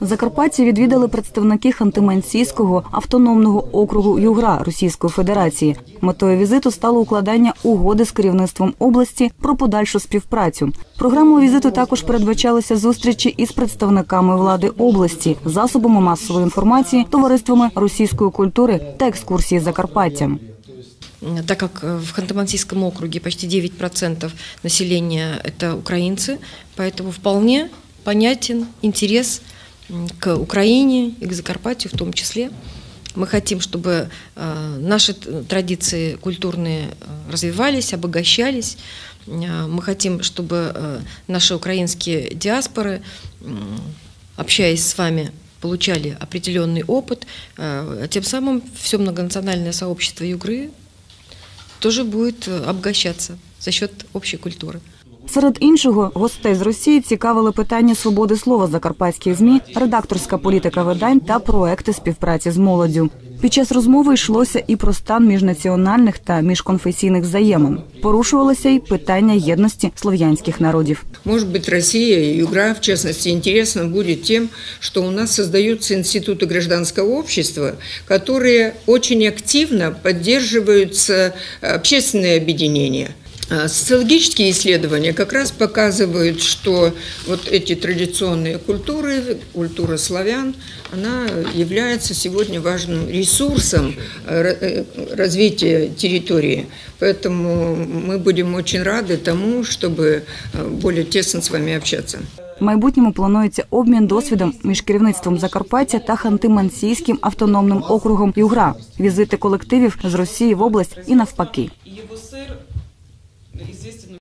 Закарпаття відвідали представники Ханти-Мансійського автономного округу Югра Російської Федерації. Метою візиту стало укладання угоди з керівництвом області про подальшу співпрацю. Програмою візиту також передбачалися зустрічі із представниками влади області, засобами масової інформації, товариствами російської культури та екскурсії Закарпаття. так как э, в Ханты-Мансийском округе почти 9% населения – это украинцы, поэтому вполне понятен интерес к Украине и к Закарпатью в том числе. Мы хотим, чтобы э, наши традиции культурные э, развивались, обогащались. Э, Мы хотим, чтобы наши украинские диаспоры, общаясь с вами, получали определенный опыт, тем самым все многонациональное сообщество Югры тоже будет обогащаться за счет общей культуры. Серед іншого, гостей з Росії цікавили питання свободи слова закарпатських змі, редакторська політика видань та проекти співпраці з молоддю. Під час розмови йшлося і про стан міжнаціональних та міжконфесійних взаємин. Порушувалося й питання єдності слов'янських народів. Может быть, Россия и Югра, в частности, интересна будет тем, что у нас создаются институты гражданского общества, которые очень активно поддерживаются э, общественные объединения. А Социологические исследования как раз показывают, что вот эти традиционные культуры, культура славян, она является сегодня важным ресурсом э, ра- э, развития территории. Поэтому мы будем очень рады тому, чтобы э, более тесно с вами общаться. В майбутньому планується обмін досвідом між керівництвом Закарпаття та Ханти-Мансійським автономним округом Югра, візити колективів з Росії в область і навпаки. existed